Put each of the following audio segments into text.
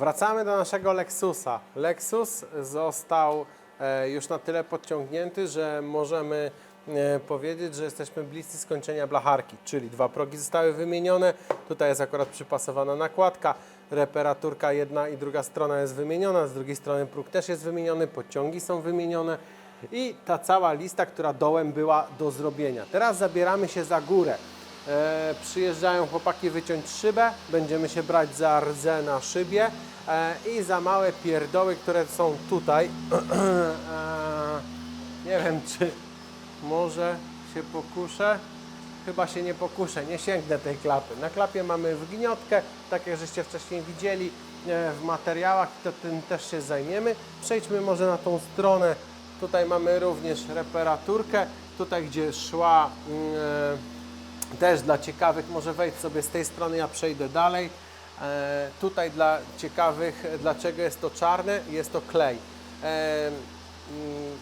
Wracamy do naszego Lexusa. Lexus został e, już na tyle podciągnięty, że możemy e, powiedzieć, że jesteśmy bliscy skończenia blacharki, czyli dwa progi zostały wymienione. Tutaj jest akurat przypasowana nakładka. Reparaturka jedna i druga strona jest wymieniona, z drugiej strony próg też jest wymieniony, podciągi są wymienione i ta cała lista, która dołem była do zrobienia. Teraz zabieramy się za górę. E, przyjeżdżają chłopaki wyciąć szybę, będziemy się brać za rdzę na szybie e, i za małe pierdoły, które są tutaj. e, nie wiem, czy może się pokuszę. Chyba się nie pokuszę, nie sięgnę tej klapy. Na klapie mamy wgniotkę, tak jak żeście wcześniej widzieli e, w materiałach, to tym też się zajmiemy. Przejdźmy może na tą stronę. Tutaj mamy również reparaturkę. Tutaj, gdzie szła mm, e, też dla ciekawych, może wejdź sobie z tej strony, ja przejdę dalej. E, tutaj dla ciekawych, dlaczego jest to czarne, jest to klej. E, mm,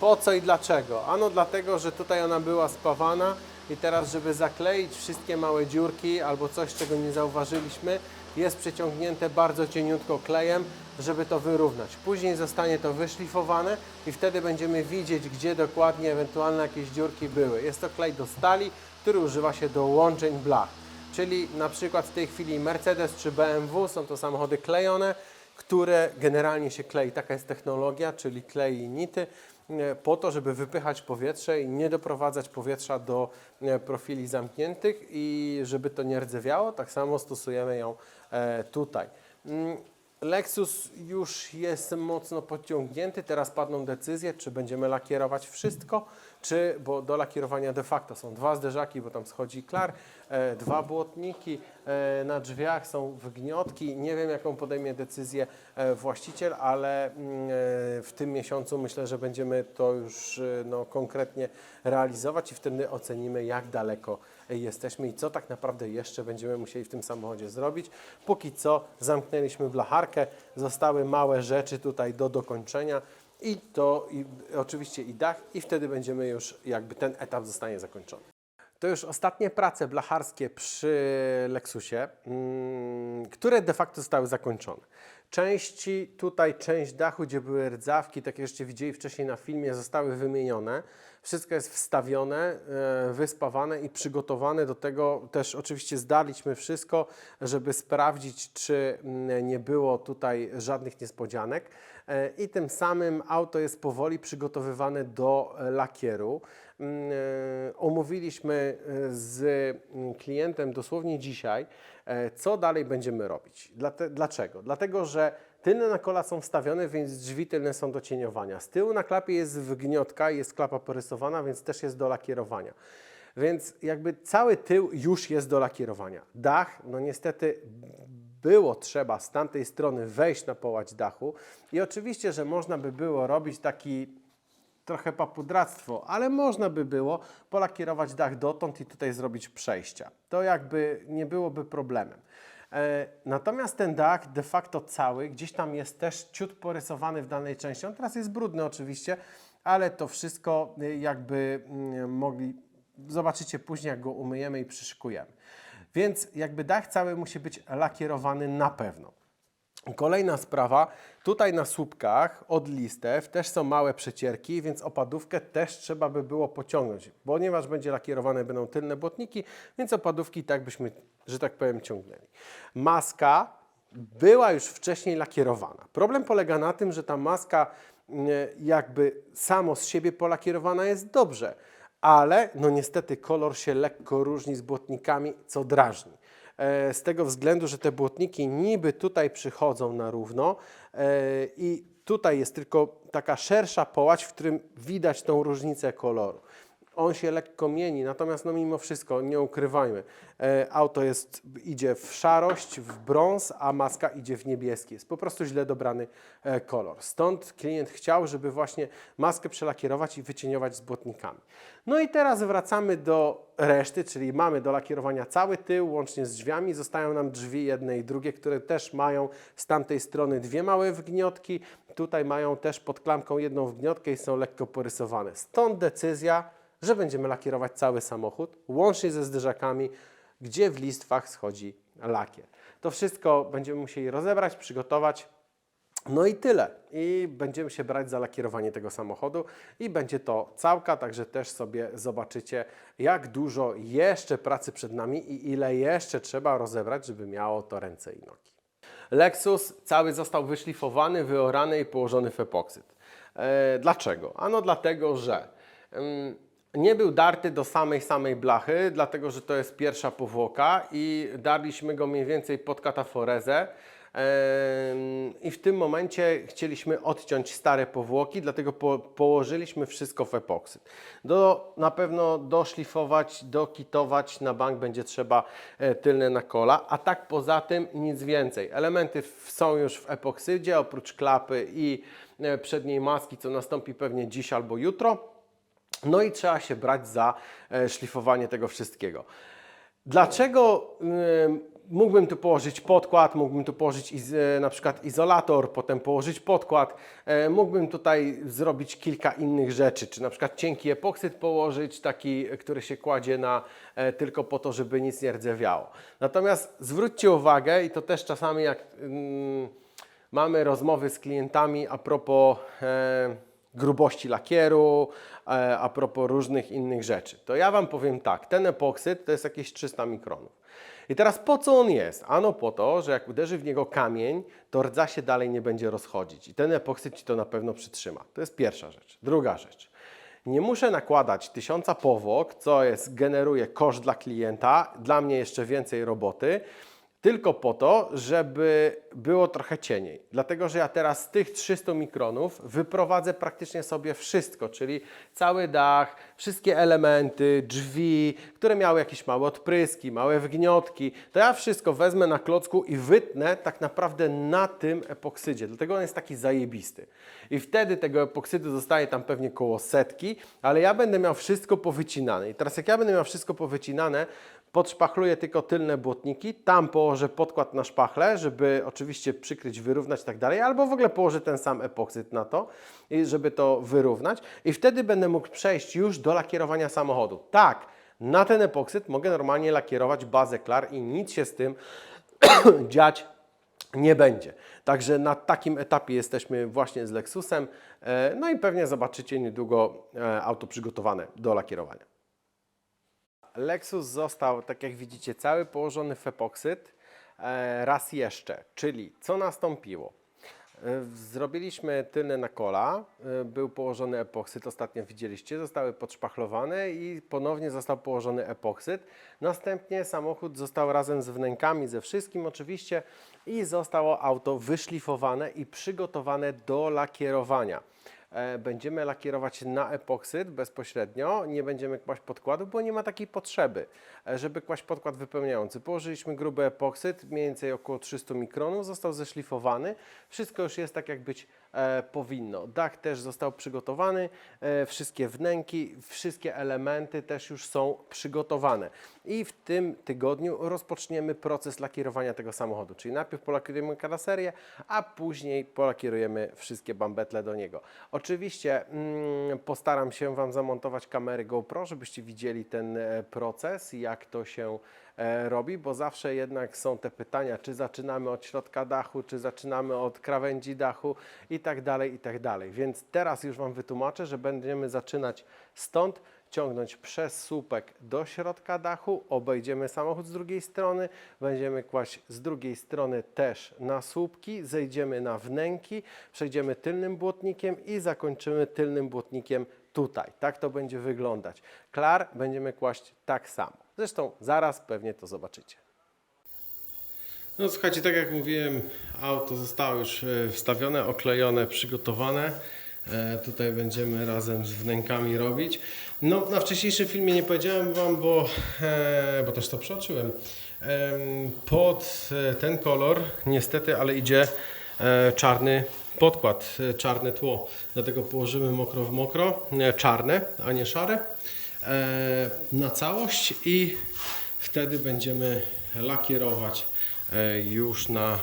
po co i dlaczego? Ano dlatego, że tutaj ona była spawana i teraz, żeby zakleić wszystkie małe dziurki albo coś, czego nie zauważyliśmy, jest przeciągnięte bardzo cieniutko klejem, żeby to wyrównać. Później zostanie to wyszlifowane i wtedy będziemy widzieć, gdzie dokładnie ewentualne jakieś dziurki były. Jest to klej do stali, który używa się do łączeń blach. Czyli na przykład w tej chwili Mercedes czy BMW są to samochody klejone, które generalnie się klei. Taka jest technologia, czyli klei nity, po to, żeby wypychać powietrze i nie doprowadzać powietrza do e, profili zamkniętych i żeby to nie rdzewiało, tak samo stosujemy ją e, tutaj. Mm, Lexus już jest mocno podciągnięty, teraz padną decyzje, czy będziemy lakierować wszystko, czy, bo do lakierowania de facto są dwa zderzaki, bo tam schodzi klar, e, dwa błotniki, e, na drzwiach są wgniotki. Nie wiem, jaką podejmie decyzję e, właściciel, ale mm, e, w tym miesiącu myślę, że będziemy to już e, no, konkretnie realizować i wtedy ocenimy, jak daleko jesteśmy i co tak naprawdę jeszcze będziemy musieli w tym samochodzie zrobić. Póki co zamknęliśmy blacharkę, zostały małe rzeczy tutaj do dokończenia i to i, oczywiście i dach i wtedy będziemy już jakby ten etap zostanie zakończony. To już ostatnie prace blacharskie przy Lexusie, mm, które de facto zostały zakończone. Części, tutaj część dachu, gdzie były rdzawki, tak jak żeście widzieli wcześniej na filmie, zostały wymienione. Wszystko jest wstawione, e, wyspawane i przygotowane do tego. Też oczywiście zdaliśmy wszystko, żeby sprawdzić, czy mm, nie było tutaj żadnych niespodzianek. E, I tym samym auto jest powoli przygotowywane do e, lakieru. Mm, e, Omówiliśmy e, z mm, klientem dosłownie dzisiaj, e, co dalej będziemy robić. Dlaczego? Dlatego, że tylne na kola są wstawione, więc drzwi tylne są do cieniowania. Z tyłu na klapie jest wgniotka, jest klapa porysowana, więc też jest do lakierowania. Więc jakby cały tył już jest do lakierowania. Dach, no niestety było trzeba z tamtej strony wejść na połać dachu i oczywiście, że można by było robić taki trochę papudractwo, ale można by było polakierować dach dotąd i tutaj zrobić przejścia. To jakby nie byłoby problemem. E, Natomiast ten dach de facto cały, gdzieś tam jest też ciut porysowany w danej części. On teraz jest brudny oczywiście, ale to wszystko y, jakby mm, mogli, zobaczycie później jak go umyjemy i przyszykujemy. Więc jakby dach cały musi być lakierowany na pewno. Kolejna sprawa, tutaj na słupkach od listew też są małe przecierki, więc opadówkę też trzeba by było pociągnąć, ponieważ będzie lakierowane będą tylne błotniki, więc opadówki tak byśmy, że tak powiem, ciągnęli. Maska była już wcześniej lakierowana. Problem polega na tym, że ta maska mm, jakby samo z siebie polakierowana jest dobrze, ale no niestety kolor się lekko różni z błotnikami, co drażni z tego względu, że te błotniki niby tutaj przychodzą na równo e, i tutaj jest tylko taka szersza połać, w którym widać tą różnicę koloru. On się lekko mieni, natomiast no mimo wszystko, nie ukrywajmy, e, auto jest, idzie w szarość, w brąz, a maska idzie w niebieski. Jest po prostu źle dobrany e, kolor. Stąd klient chciał, żeby właśnie maskę przelakierować i wycieniować z błotnikami. No i teraz wracamy do reszty, czyli mamy do lakierowania cały tył, łącznie z drzwiami. Zostają nam drzwi jedne i drugie, które też mają z tamtej strony dwie małe wgniotki. Tutaj mają też pod klamką jedną wgniotkę i są lekko porysowane. Stąd decyzja, że będziemy lakierować cały samochód, łącznie ze zderzakami, gdzie w listwach schodzi lakier. To wszystko będziemy musieli rozebrać, przygotować. No i tyle. I będziemy się brać za lakierowanie tego samochodu i będzie to całka, także też sobie zobaczycie, jak dużo jeszcze pracy przed nami i ile jeszcze trzeba rozebrać, żeby miało to ręce i nogi. Lexus cały został wyszlifowany, wyorany i położony w epoksyd. E, dlaczego? Ano dlatego, że nie był darty do samej samej blachy, dlatego że to jest pierwsza powłoka i darliśmy go mniej więcej pod kataforezę. I w tym momencie chcieliśmy odciąć stare powłoki, dlatego po, położyliśmy wszystko w epoksyd. Do, na pewno doszlifować, dokitować na bank będzie trzeba e, tylne na kola, a tak poza tym nic więcej. Elementy są już w epoksydzie, oprócz klapy i e, przedniej maski, co nastąpi pewnie dziś albo jutro. No i trzeba się brać za e, szlifowanie tego wszystkiego. Dlaczego mógłbym tu położyć podkład, mógłbym tu położyć e, na przykład izolator, potem położyć podkład, e, mógłbym tutaj zrobić kilka innych rzeczy, czy na przykład cienki epoksyd położyć, taki, który się kładzie na tylko po to, żeby nic nie rdzewiało. Natomiast zwróćcie uwagę, i to też czasami jak mm, mamy rozmowy z klientami a propos e, grubości lakieru, e, a propos różnych innych rzeczy. To ja Wam powiem tak, ten epoksyd to jest jakieś 300 mikronów. I teraz po co on jest? Ano po to, że jak uderzy w niego kamień, to rdza się dalej nie będzie rozchodzić i ten epoksyd Ci to na pewno przytrzyma. To jest pierwsza rzecz. Druga rzecz. Nie muszę nakładać tysiąca powłok, co jest, generuje koszt dla klienta, dla mnie jeszcze więcej roboty, tylko po to, żeby było trochę cieniej. Dlatego, że ja teraz z tych 300 mikronów wyprowadzę praktycznie sobie wszystko, czyli cały dach, wszystkie elementy, drzwi, które miały jakieś małe odpryski, małe wgniotki, to ja wszystko wezmę na klocku i wytnę tak naprawdę na tym epoksydzie. Dlatego on jest taki zajebisty. I wtedy tego epoksydu zostaje tam pewnie koło setki, ale ja będę miał wszystko powycinane. I teraz jak ja będę miał wszystko powycinane, podszpachluję tylko tylne błotniki, tam położę podkład na szpachle, żeby oczywiście przykryć, wyrównać i tak dalej, albo w ogóle położę ten sam epoksyd na to, żeby to wyrównać i wtedy będę mógł przejść już do lakierowania samochodu. Tak, na ten epoksyd mogę normalnie lakierować bazę klar i nic się z tym dziać nie będzie. Także na takim etapie jesteśmy właśnie z Lexusem. E, No i pewnie zobaczycie niedługo e, auto przygotowane do lakierowania. Lexus został, tak jak widzicie, cały położony w epoksyd. E, Raz jeszcze, czyli co nastąpiło? E, Zrobiliśmy tylne na kola, e, był położony epoksyd, ostatnio widzieliście, zostały podszpachlowane i ponownie został położony epoksyd. Następnie samochód został razem z wnękami, ze wszystkim oczywiście i zostało auto wyszlifowane i przygotowane do lakierowania. E, Będziemy lakierować na epoksyd bezpośrednio, nie będziemy kłaść podkładu, bo nie ma takiej potrzeby, e, żeby kłaść podkład wypełniający. Położyliśmy gruby epoksyd, mniej więcej około 300 mikronów, został zeszlifowany. Wszystko już jest tak, jak być powinno. Dach też został przygotowany, e, wszystkie wnęki, wszystkie elementy też już są przygotowane. I w tym tygodniu rozpoczniemy proces lakierowania tego samochodu. Czyli najpierw polakierujemy karoserię, a później polakierujemy wszystkie bambetle do niego. Oczywiście mm, postaram się Wam zamontować kamery GoPro, żebyście widzieli ten e, proces, jak to się e, robi, bo zawsze jednak są te pytania, czy zaczynamy od środka dachu, czy zaczynamy od krawędzi dachu i tak dalej, i tak dalej. Więc teraz już Wam wytłumaczę, że będziemy zaczynać stąd, ciągnąć przez słupek do środka dachu, obejdziemy samochód z drugiej strony, będziemy kłaść z drugiej strony też na słupki, zejdziemy na wnęki, przejdziemy tylnym błotnikiem i zakończymy tylnym błotnikiem tutaj. Tak to będzie wyglądać. Klar będziemy kłaść tak samo. Zresztą zaraz pewnie to zobaczycie. No słuchajcie, tak jak mówiłem, auto zostało już e, wstawione, oklejone, przygotowane. E, Tutaj będziemy razem z wnękami robić. No, na wcześniejszym filmie nie powiedziałem Wam, bo, e, bo też to przeoczyłem. Em, Pod e, ten kolor niestety, ale idzie e, czarny podkład, e, czarne tło. Dlatego położymy mokro w mokro, nie, czarne, a nie szare, e, na całość i wtedy będziemy lakierować e, już na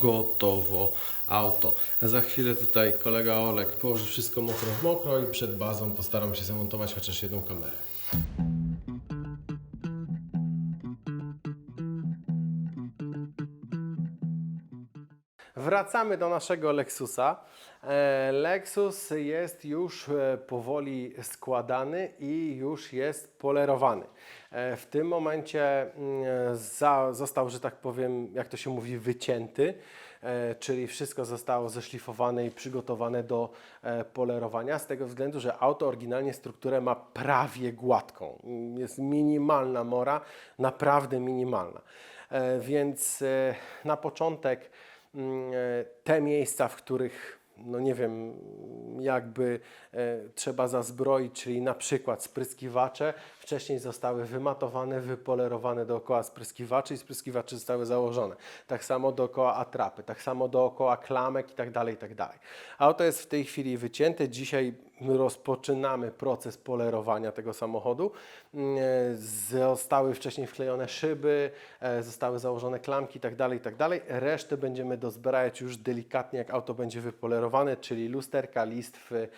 gotowo auto. Za chwilę tutaj kolega Olek położy wszystko mokro w mokro i przed bazą postaram się zamontować chociaż jedną kamerę. Wracamy do naszego Lexusa. E, Lexus jest już e, powoli składany i już jest polerowany. E, W tym momencie mm, został, że tak powiem, jak to się mówi, wycięty, czyli wszystko zostało zeszlifowane i przygotowane do polerowania, z tego względu, że auto oryginalnie strukturę ma prawie gładką. Jest minimalna mora, naprawdę minimalna. Więc na początek te miejsca, w których no nie wiem, jakby e, trzeba zazbroić, czyli na przykład spryskiwacze, wcześniej zostały wymatowane, wypolerowane dookoła spryskiwaczy i spryskiwacze zostały założone. Tak samo dookoła atrapy, tak samo dookoła klamek i tak dalej, i tak dalej. Auto jest w tej chwili wycięte. Dzisiaj rozpoczynamy proces polerowania tego samochodu. Zostały wcześniej wklejone szyby, e, zostały założone klamki tak dalej, tak dalej. Resztę będziemy dozbrajać już delikatnie, jak auto będzie wypolerowane, czyli lusterka, listwy,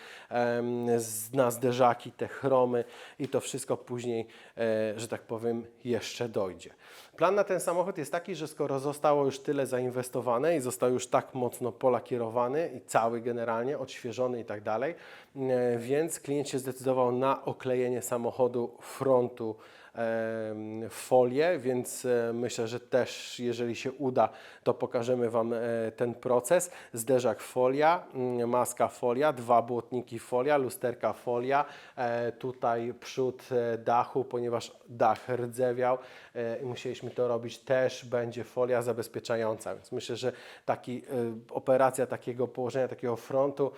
na zderzaki, te chromy i to wszystko później, e, że tak powiem, jeszcze dojdzie. Plan na ten samochód jest taki, że skoro zostało już tyle zainwestowane i został już tak mocno polakierowany i cały generalnie, odświeżony i tak dalej, e, więc klient się zdecydował na oklejenie samochodu frontu folię, więc e, myślę, że też jeżeli się uda, to pokażemy Wam e, ten proces. Zderzak folia, mm, maska folia, dwa błotniki folia, lusterka folia, e, tutaj przód dachu, ponieważ dach rdzewiał i musieliśmy to robić, też będzie folia zabezpieczająca, więc myślę, że taki, operacja takiego położenia, takiego frontu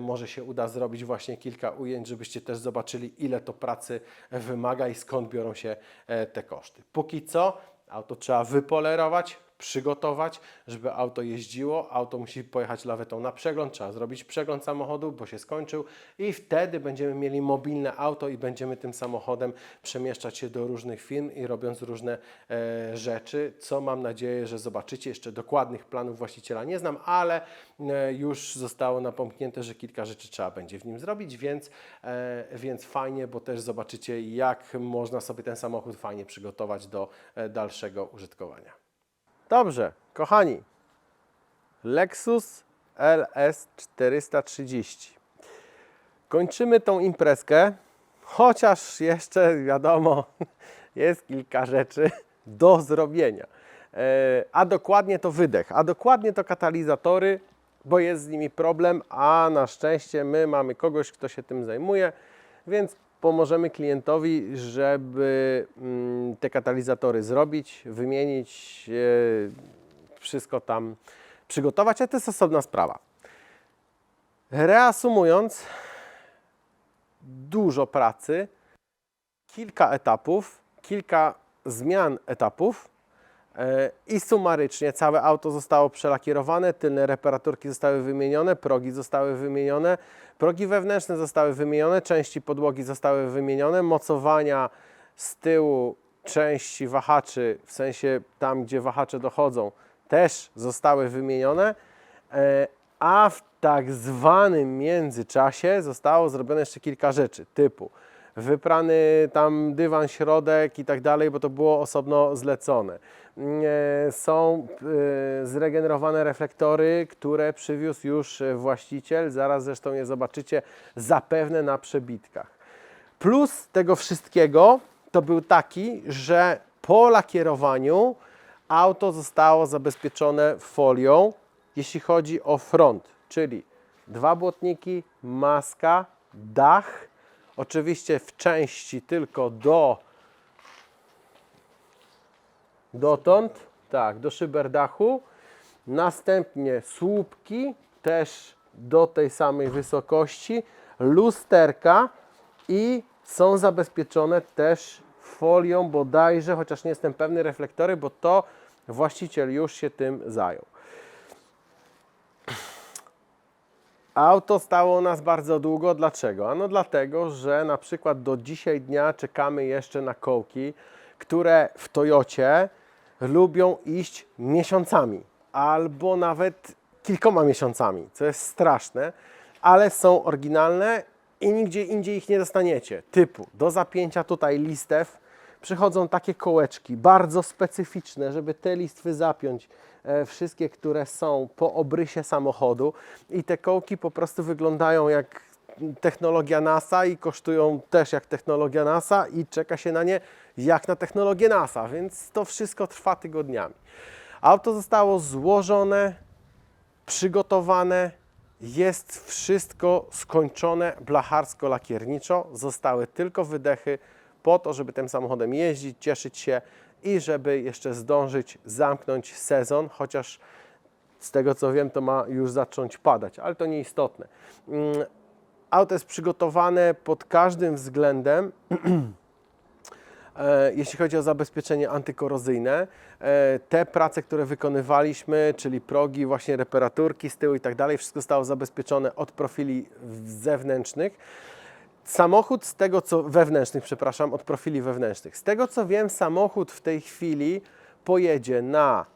może się uda zrobić właśnie kilka ujęć, żebyście też zobaczyli ile to pracy wymaga i skąd biorą się e, te koszty. Póki co auto trzeba wypolerować, przygotować, żeby auto jeździło. Auto musi pojechać lawetą na przegląd, trzeba zrobić przegląd samochodu, bo się skończył i wtedy będziemy mieli mobilne auto i będziemy tym samochodem przemieszczać się do różnych firm i robiąc różne e, rzeczy, co mam nadzieję, że zobaczycie. Jeszcze dokładnych planów właściciela nie znam, ale e, już zostało napomknięte, że kilka rzeczy trzeba będzie w nim zrobić, więc, e, więc fajnie, bo też zobaczycie, jak można sobie ten samochód fajnie przygotować do e, dalszego użytkowania. Dobrze, kochani. Lexus LS 430. Kończymy tą imprezkę, chociaż jeszcze wiadomo, jest kilka rzeczy do zrobienia. E, A dokładnie to wydech, a dokładnie to katalizatory, bo jest z nimi problem, a na szczęście my mamy kogoś, kto się tym zajmuje, więc pomożemy klientowi, żeby mm, te katalizatory zrobić, wymienić, e, wszystko tam przygotować, a to jest osobna sprawa. Reasumując, dużo pracy, kilka etapów, kilka zmian etapów i sumarycznie całe auto zostało przelakierowane, tylne reparaturki zostały wymienione, progi zostały wymienione, progi wewnętrzne zostały wymienione, części podłogi zostały wymienione, mocowania z tyłu części wahaczy, w sensie tam, gdzie wahacze dochodzą, też zostały wymienione, e, a w tak zwanym międzyczasie zostało zrobione jeszcze kilka rzeczy, typu wyprany tam dywan, środek i tak dalej, bo to było osobno zlecone. E, Są e, zregenerowane reflektory, które przywiózł już e, właściciel, zaraz zresztą je zobaczycie, zapewne na przebitkach. Plus tego wszystkiego to był taki, że po lakierowaniu auto zostało zabezpieczone folią, jeśli chodzi o front, czyli dwa błotniki, maska, dach, oczywiście w części tylko do dotąd, tak, do szyberdachu, następnie słupki też do tej samej wysokości, lusterka i są zabezpieczone też folią bodajże, chociaż nie jestem pewny, reflektory, bo to właściciel już się tym zajął. Auto stało u nas bardzo długo. Dlaczego? Ano dlatego, że na przykład do dzisiaj dnia czekamy jeszcze na kołki, które w Toyocie lubią iść miesiącami albo nawet kilkoma miesiącami, co jest straszne, ale są oryginalne i nigdzie indziej ich nie dostaniecie. Typu do zapięcia tutaj listew przychodzą takie kołeczki, bardzo specyficzne, żeby te listwy zapiąć, e, wszystkie, które są po obrysie samochodu i te kołki po prostu wyglądają jak technologia NASA i kosztują też jak technologia NASA i czeka się na nie jak na technologię NASA, więc to wszystko trwa tygodniami. Auto zostało złożone, przygotowane, jest wszystko skończone blacharsko-lakierniczo. Zostały tylko wydechy po to, żeby tym samochodem jeździć, cieszyć się i żeby jeszcze zdążyć zamknąć sezon, chociaż z tego co wiem, to ma już zacząć padać, ale to nieistotne. Mm, Auto jest przygotowane pod każdym względem. E, Jeśli chodzi o zabezpieczenie antykorozyjne, e, te prace, które wykonywaliśmy, czyli progi, właśnie reparaturki z tyłu i tak dalej, wszystko zostało zabezpieczone od profili zewnętrznych. Samochód z tego co wewnętrznych, przepraszam, od profili wewnętrznych. Z tego co wiem, samochód w tej chwili pojedzie na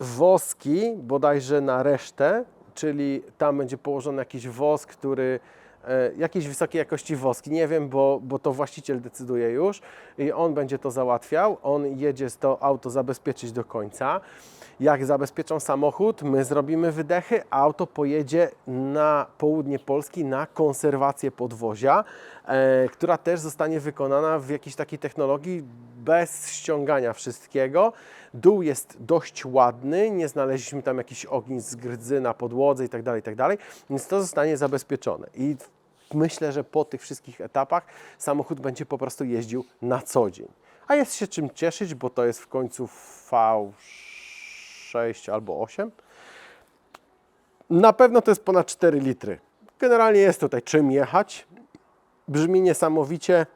woski, bodajże na resztę, czyli tam będzie położony jakiś wosk, który jakiejś wysokiej jakości woski, nie wiem, bo, bo to właściciel decyduje już i on będzie to załatwiał, on jedzie to auto zabezpieczyć do końca. Jak zabezpieczą samochód, my zrobimy wydechy, auto pojedzie na południe Polski na konserwację podwozia, e, która też zostanie wykonana w jakiejś takiej technologii bez ściągania wszystkiego. Dół jest dość ładny, nie znaleźliśmy tam jakichś ognisk z grdzy na podłodze itd., itd., więc to zostanie zabezpieczone. I myślę, że po tych wszystkich etapach samochód będzie po prostu jeździł na co dzień. A jest się czym cieszyć, bo to jest w końcu V6 albo 8. Na pewno to jest ponad 4 litry. Generalnie jest tutaj czym jechać. Brzmi niesamowicie.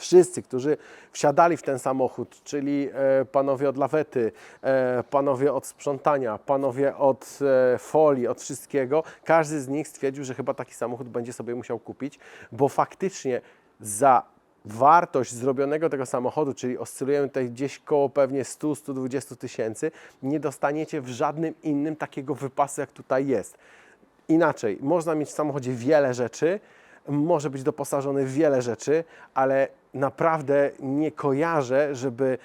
Wszyscy, którzy wsiadali w ten samochód, czyli e, panowie od lawety, e, panowie od sprzątania, panowie od e, folii, od wszystkiego, każdy z nich stwierdził, że chyba taki samochód będzie sobie musiał kupić, bo faktycznie za wartość zrobionego tego samochodu, czyli oscylujemy tutaj gdzieś koło pewnie 100-120 tysięcy, nie dostaniecie w żadnym innym takiego wypasu, jak tutaj jest. Inaczej, można mieć w samochodzie wiele rzeczy, może być doposażony w wiele rzeczy, ale naprawdę nie kojarzę, żeby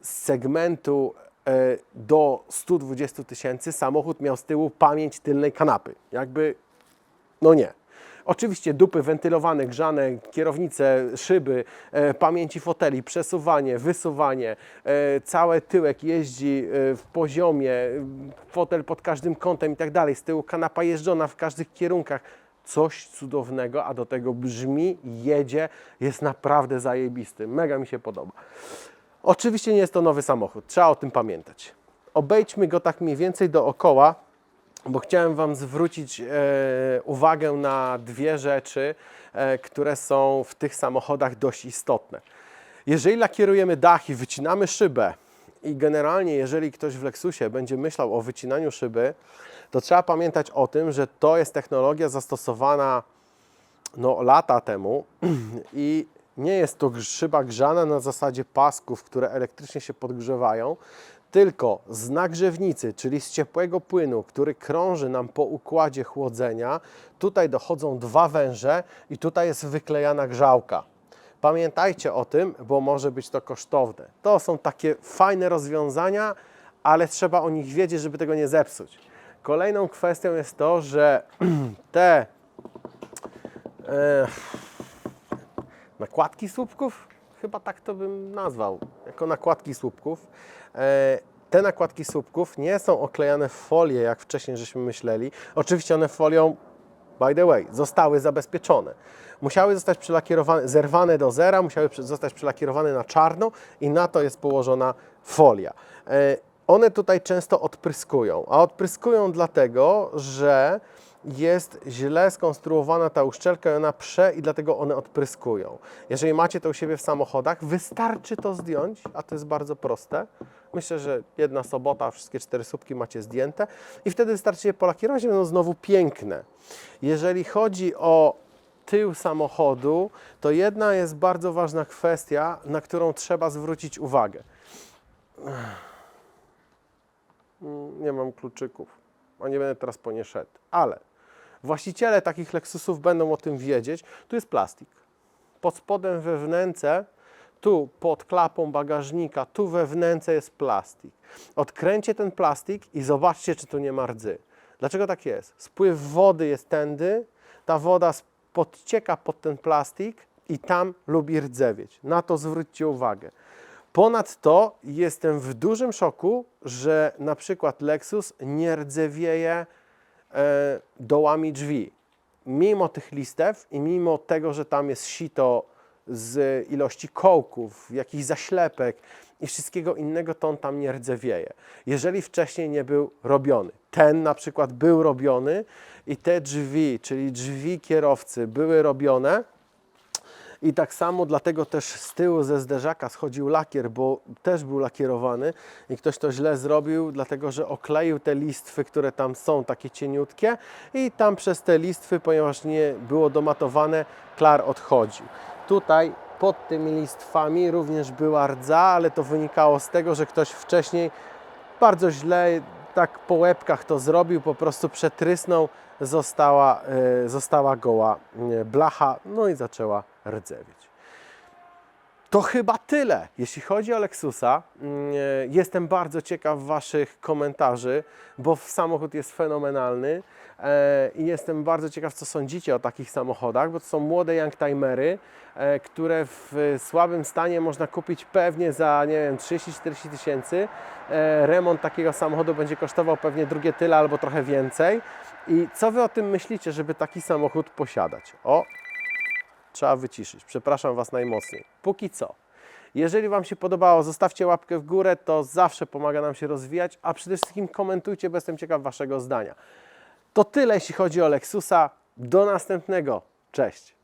z segmentu e, do 120 tysięcy samochód miał z tyłu pamięć tylnej kanapy. Jakby, no nie. Oczywiście dupy wentylowane, grzane, kierownice, szyby, e, pamięci foteli, przesuwanie, wysuwanie, e, cały tyłek jeździ e, w poziomie, fotel pod każdym kątem i tak dalej, z tyłu kanapa jeżdżona w każdych kierunkach. Coś cudownego, a do tego brzmi, jedzie, jest naprawdę zajebisty. Mega mi się podoba. Oczywiście nie jest to nowy samochód, trzeba o tym pamiętać. Obejdźmy go tak mniej więcej dookoła, bo chciałem Wam zwrócić e, uwagę na dwie rzeczy, e, które są w tych samochodach dość istotne. Jeżeli lakierujemy dach i wycinamy szybę, i generalnie, jeżeli ktoś w Lexusie będzie myślał o wycinaniu szyby, to trzeba pamiętać o tym, że to jest technologia zastosowana no, lata temu i nie jest to szyba grzana na zasadzie pasków, które elektrycznie się podgrzewają, tylko z nagrzewnicy, czyli z ciepłego płynu, który krąży nam po układzie chłodzenia, tutaj dochodzą dwa węże i tutaj jest wyklejana grzałka. Pamiętajcie o tym, bo może być to kosztowne. To są takie fajne rozwiązania, ale trzeba o nich wiedzieć, żeby tego nie zepsuć. Kolejną kwestią jest to, że te e, nakładki słupków, chyba tak to bym nazwał, jako nakładki słupków. E, te nakładki słupków nie są oklejane w folię, jak wcześniej żeśmy myśleli. Oczywiście one folią by the way, zostały zabezpieczone. Musiały zostać przylakierowane, zerwane do zera, musiały zostać przylakierowane na czarno i na to jest położona folia. E, One tutaj często odpryskują, a odpryskują dlatego, że jest źle skonstruowana ta uszczelka i ona prze i dlatego one odpryskują. Jeżeli macie to u siebie w samochodach, wystarczy to zdjąć, a to jest bardzo proste. Myślę, że jedna sobota, wszystkie cztery słupki macie zdjęte i wtedy wystarczy je polakierować i będą znowu piękne. Jeżeli chodzi o tył samochodu, to jedna jest bardzo ważna kwestia, na którą trzeba zwrócić uwagę. Mm, Nie mam kluczyków, a nie będę teraz po nie szedł, ale właściciele takich Lexusów będą o tym wiedzieć. Tu jest plastik. Pod spodem we wnęce tu pod klapą bagażnika, tu we wnęce jest plastik. Odkręcie ten plastik i zobaczcie, czy tu nie ma rdzy. Dlaczego tak jest? Spływ wody jest tędy, ta woda podcieka pod ten plastik i tam lubi rdzewieć. Na to zwróćcie uwagę. Ponadto jestem w dużym szoku, że na przykład Lexus nie rdzewieje e, dołami drzwi. Mimo tych listew i mimo tego, że tam jest sito z ilości kołków, jakichś zaślepek i wszystkiego innego, to on tam nie rdzewieje. Jeżeli wcześniej nie był robiony. Ten na przykład był robiony i te drzwi, czyli drzwi kierowcy były robione, i tak samo dlatego też z tyłu ze zderzaka schodził lakier, bo też był lakierowany i ktoś to źle zrobił, dlatego że okleił te listwy, które tam są, takie cieniutkie i tam przez te listwy, ponieważ nie było domatowane, klar odchodził. Tutaj pod tymi listwami również była rdza, ale to wynikało z tego, że ktoś wcześniej bardzo źle tak po łebkach to zrobił, po prostu przetrysnął, została, e, została goła e, blacha, no i zaczęła rdzewieć. To chyba tyle, jeśli chodzi o Lexusa. Mm, e, Jestem bardzo ciekaw Waszych komentarzy, bo samochód jest fenomenalny e, i jestem bardzo ciekaw, co sądzicie o takich samochodach, bo to są młode youngtimery, e, które w słabym stanie można kupić pewnie za, nie wiem, 30-40 tysięcy. Remont takiego samochodu będzie kosztował pewnie drugie tyle albo trochę więcej. I co Wy o tym myślicie, żeby taki samochód posiadać? O, trzeba wyciszyć. Przepraszam Was najmocniej. Póki co. Jeżeli Wam się podobało, zostawcie łapkę w górę, to zawsze pomaga nam się rozwijać, a przede wszystkim komentujcie, bo jestem ciekaw Waszego zdania. To tyle, jeśli chodzi o Lexusa. Do następnego. Cześć.